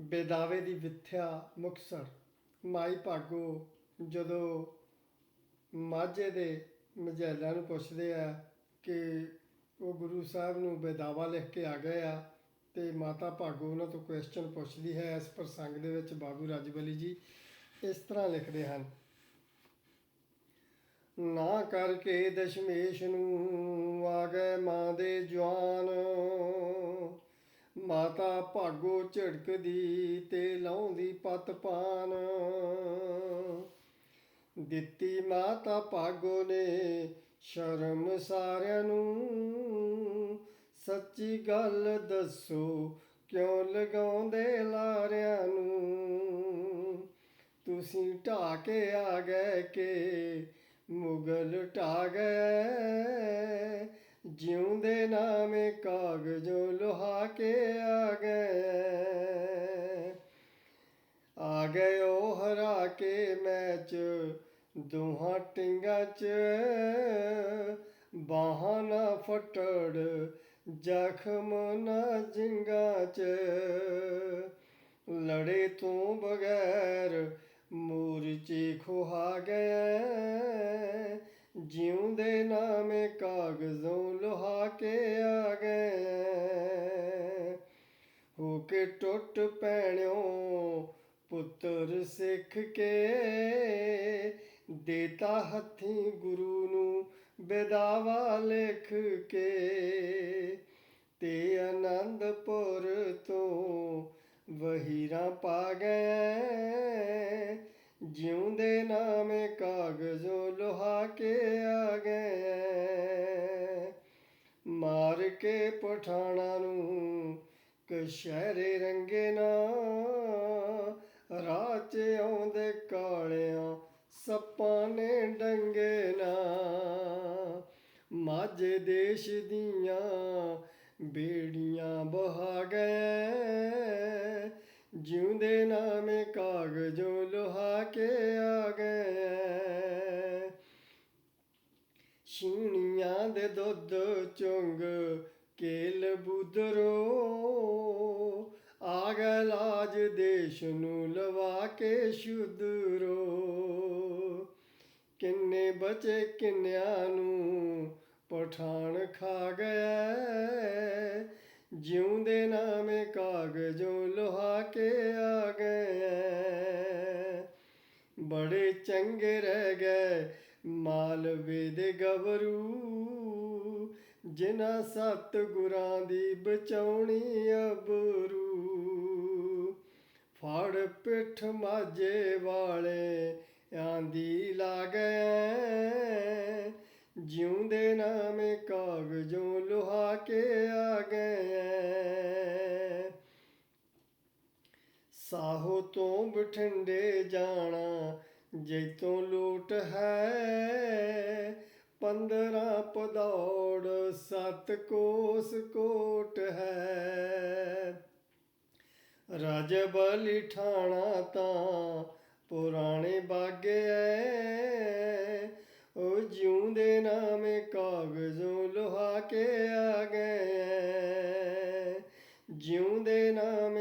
ਬੇਦਾਵੇ ਦੀ ਵਿਥਿਆ ਮੁਕਸਰ। ਮਾਈ ਭਾਗੋ ਜਦੋਂ ਮਾਝੇ ਦੇ ਮਜ਼ੈਲਾਂ ਨੂੰ ਪੁੱਛਦੇ ਆ ਕਿ ਉਹ ਗੁਰੂ ਸਾਹਿਬ ਨੂੰ ਬੇਦਾਵਾ ਲਿਖ ਕੇ ਆ ਗਏ ਆ ਤੇ ਮਾਤਾ ਭਾਗੋ ਉਹਨਾਂ ਤੋਂ ਕੁਐਸਚਨ ਪੁੱਛਦੀ ਹੈ ਇਸ ਪ੍ਰਸੰਗ ਦੇ ਵਿੱਚ ਬਾਬੂ ਰਾਜਬਲੀ ਜੀ, ਇਸ ਤਰ੍ਹਾਂ ਲਿਖਦੇ ਹਨ। ਨਾ ਕਰਕੇ ਦਸ਼ਮੇਸ਼ ਨੂੰ ਆ ਗਏ ਮਾਂ ਦੇ ਜਵਾਨ। ਮਾਤਾ ਭਾਗੋ ਝੜਕਦੀ ਤੇ ਲਾਉਂਦੀ ਪਤ ਪਾਨ। ਦਿੱਤੀ ਮਾਤਾ ਭਾਗੋ ਨੇ ਸ਼ਰਮ ਸਾਰਿਆਂ ਨੂੰ। ਸੱਚੀ ਗੱਲ ਦੱਸੋ, ਕਿਉਂ ਲਗਾਉਂਦੇ ਲਾਰਿਆਂ ਨੂੰ? ਤੁਸੀਂ ਢਾ ਕੇ ਆ ਗਏ ਕਿ ਮੁਗਲ ਢਾ ਗਏ ਜਿਉਂਦੇ ਨਾਮੇ ਕਾਗਜ਼ੋਂ ਲੋਹਾ ਕੇ ਆ ਗਏ ਆ ਗਏ ਉਹ ਹਰਾ ਕੇ ਮੈਚ, ਦੋਹਾਂ ਟਿੰਗਾਂ 'ਚ। ਬਾਹਾਂ ਨਾ ਫਟੜ, ਜ਼ਖਮ ਨਾ ਜਿੰਗਾ 'ਚ। ਲੜੇ ਤੋਂ ਬਗੈਰ ਮੂਰਚੇ ਖੁਹਾ ਗਏ ਜਿਉਂਦੇ ਨਾਮੇ ਕਾਗਜ਼ੋਂ ਲੋਹਾ ਕੇ ਆ ਗਏ। ਹੋ ਕੇ ਟੁੱਟ ਪੈਣਿਓ ਪੁੱਤਰ ਸਿੱਖ ਕੇ, ਦੇਤਾ ਹੱਥੀ ਗੁਰੂ ਨੂੰ ਬੇਦਾਵਾ ਲਿਖ ਕੇ। ਤੇ ਆਨੰਦਪੁਰ ਤੋਂ ਵਹੀਰਾਂ ਪਾ ਗਏ। ਜਿਉਂਦੇ ਨਾਮੇ ਕਾਗਜ਼ੋ ਲੋਹਾ ਕੇ ਆ ਗਏ ਮਾਰ ਕੇ ਪਠਾਣਾ ਨੂੰ ਕਸ਼ਹਿਰੇ ਰੰਗੇ ਨਾ। ਰਾਹ 'ਚ ਆਉਂਦੇ ਕਾਲਿਆਂ ਸੱਪਾਂ ਨੇ ਡੰਗੇ ਨਾ। ਮਾਝੇ ਦੇਸ਼ ਦੀਆਂ ਬੇੜੀਆਂ ਬਹਾ ਗਏ। ਜਿਉਂਦੇ ਨਾਮੇ ਕਾਗਜ਼ੋਂ ਲੋਹਾ ਕੇ ਆ ਗਏ। ਛੀਣੀਆਂ ਦੇ ਦੁੱਧ ਚੁੰਗ ਕੇਲ ਬੁਦਰੋ ਆ ਗਏ ਲਾਜ ਦੇਸ਼ ਨੂੰ ਲਵਾ ਕੇ ਸ਼ੁਦਰੋ ਕਿੰਨੇ ਬਚੇ ਕਿੰਨਿਆਂ ਨੂੰ ਪਠਾਨ ਖਾ ਗਿਆ ਜਿਉਂਦੇ ਨਾਮੇ ਕਾਗਜ਼ੋਂ ਲੋਹਾ ਕੇ ਆ ਗਏ। ਬੜੇ ਚੰਗੇ ਰਹਿ ਗਏ ਮਾਲਵੇ ਦੇ ਗਬਰੂ ਜਿਨ੍ਹਾਂ ਸਤ ਗੁਰਾਂ ਦੀ ਬਚਾਉਣੀ ਅਬਰੂ। ਫੜ ਪਿੱਠ ਮਾਜੇ ਵਾਲੇ, ਆਂਦੀ ਲਾ ਜਿਉਂਦੇ ਨਾਮੇ ਕਾਗਜ਼ੋਂ ਲੋਹਾ ਕੇ ਆ ਗਏ ਸਾਹੋ ਤੋਂ ਬਠਿੰਡੇ ਜਾਣਾ ਜੈਤੋਂ ਲੋਟ ਹੈ ਪੰਦਰਾਂ ਪਦੌੜ, ਸੱਤ ਕੋਸ ਕੋਟ ਹੈ। ਰਜਬਲੀ ਠਾਣਾ ਤਾਂ ਪੁਰਾਣੇ ਬਾਗੇ ਐ। ਉਹ ਜਿਉਂਦੇ ਨਾਮੇ ਕਾਗਜ਼ੋਂ ਲੋਹਾ ਕੇ ਆ ਗਏ ਜਿਉਂਦੇ ਨਾਮ